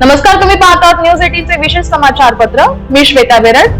नमस्कार तुम्ही पाहतात न्यूज एटीनचे विशेष समाचार पत्र मी श्वेता बेरड.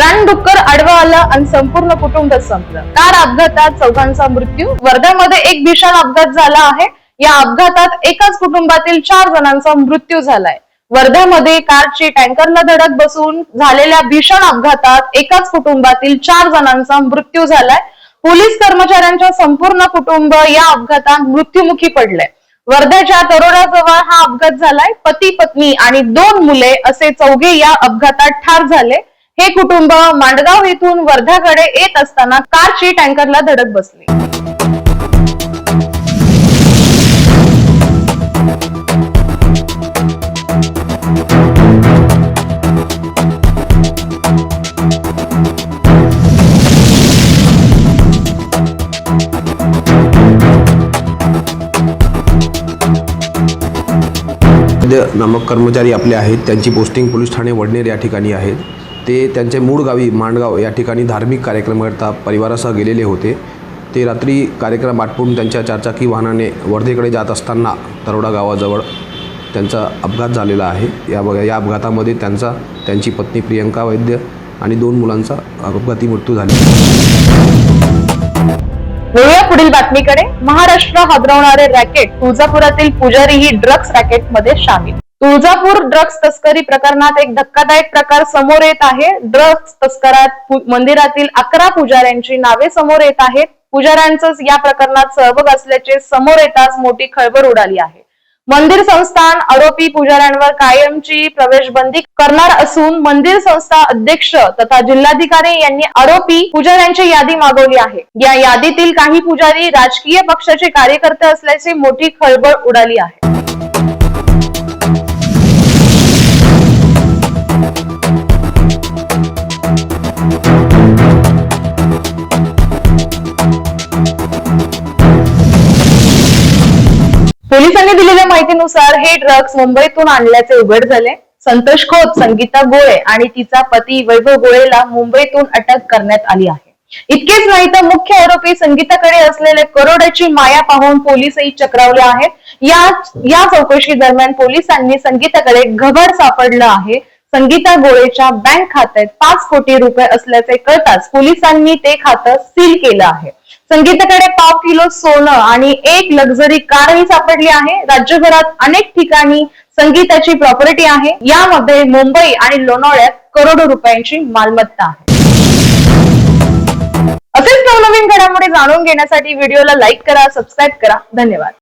रानडुक्कर आडवा आला आणि संपूर्ण कुटुंब संपलं. कार अपघातात चौघांचा मृत्यू. वर्ध्यामध्ये एक भीषण अपघात झाला आहे. या अपघातात एकाच कुटुंबातील चार जणांचा मृत्यू झालाय. वर्ध्यामध्ये कारची टँकरला धडक बसून झालेल्या भीषण अपघातात एकाच कुटुंबातील चार जणांचा मृत्यू झालाय. पोलीस कर्मचाऱ्यांच्या संपूर्ण कुटुंब या अपघातात मृत्युमुखी पडलंय. वर्ध्याच्या तरोडाजवळ हा अपघात झालाय. पती पत्नी आणि दोन मुले असे चौघे या अपघातात ठार झाले. हे कुटुंब मांडगाव येथून वर्ध्याकडे येत असताना कारची टँकरला धडक बसली. सध्या नामक कर्मचारी आपले आहेत. त्यांची पोस्टिंग पोलीस ठाणे वडनेर या ठिकाणी आहेत. ते त्यांच्या मूळ गावी मांडगाव या ठिकाणी धार्मिक कार्यक्रमाकरता परिवारासह गेलेले होते. ते रात्री कार्यक्रम आटपून त्यांच्या चारचाकी वाहनाने वर्धेकडे जात असताना तरोडा गावाजवळ त्यांचा अपघात झालेला आहे. या बघा या अपघातामध्ये त्यांचा त्यांची पत्नी प्रियंका वैद्य आणि दोन मुलांचा अपघाती मृत्यू झाला वळूया पुढील बातमीकडे. महाराष्ट्र हादरवणारे रॅकेट तुळजापुरातील पुजारी ही ड्रग्ज रॅकेटमध्ये सामील तुळजापूर ड्रग्ज तस्करी प्रकरणात एक धक्कादायक प्रकार समोर येत आहे. ड्रग्ज तस्करात मंदिरातील अकरा पुजाऱ्यांची नावे समोर येत आहेत. पुजाऱ्यांचाच या प्रकरणात सहभाग असल्याचे समोर येताच मोठी खळबळ उडाली आहे. मंदिर संस्थान आरोपी पुजाऱ्यांवर कायमची प्रवेशबंदी करणार असून मंदिर संस्था अध्यक्ष तथा जिल्हाधिकारी यांनी आरोपी पुजाऱ्यांची यादी मागवली आहे. या यादीतील काही पुजारी राजकीय पक्षाचे कार्यकर्ते असल्याची मोठी खळबळ उडाली आहे. पोलिसांनी दिलेल्या माहितीनुसार हे ड्रग्ज मुंबईतून आणल्याचे उघड झाले. संतोष खोत संगीता गोळे आणि तिचा पती वैभव गोळेला मुंबईतून अटक करण्यात आली आहे. इतकेच नाही तर मुख्य आरोपी संगीताकडे असलेले करोडाची माया पाहून पोलिसही चक्रावले आहेत. या या चौकशी दरम्यान पोलिसांनी संगीताकडे घबर सापडलं आहे. संगीता गोळेच्या बँक खात्यात पाच कोटी रुपये असल्याचे कळताच पोलिसांनी ते खातं सील केलं आहे. संगीताकडे पाव किलो सोनं आणि एक लक्झरी कारही सापडली आहे. राज्यभरात अनेक ठिकाणी संगीताची प्रॉपर्टी आहे. यामध्ये मुंबई आणि लोणावळ्यात करोडो रुपयांची मालमत्ता आहे. असेच नवनवीन घडामोडी जाणून घेण्यासाठी व्हिडिओला लाईक करा सबस्क्राईब करा. धन्यवाद.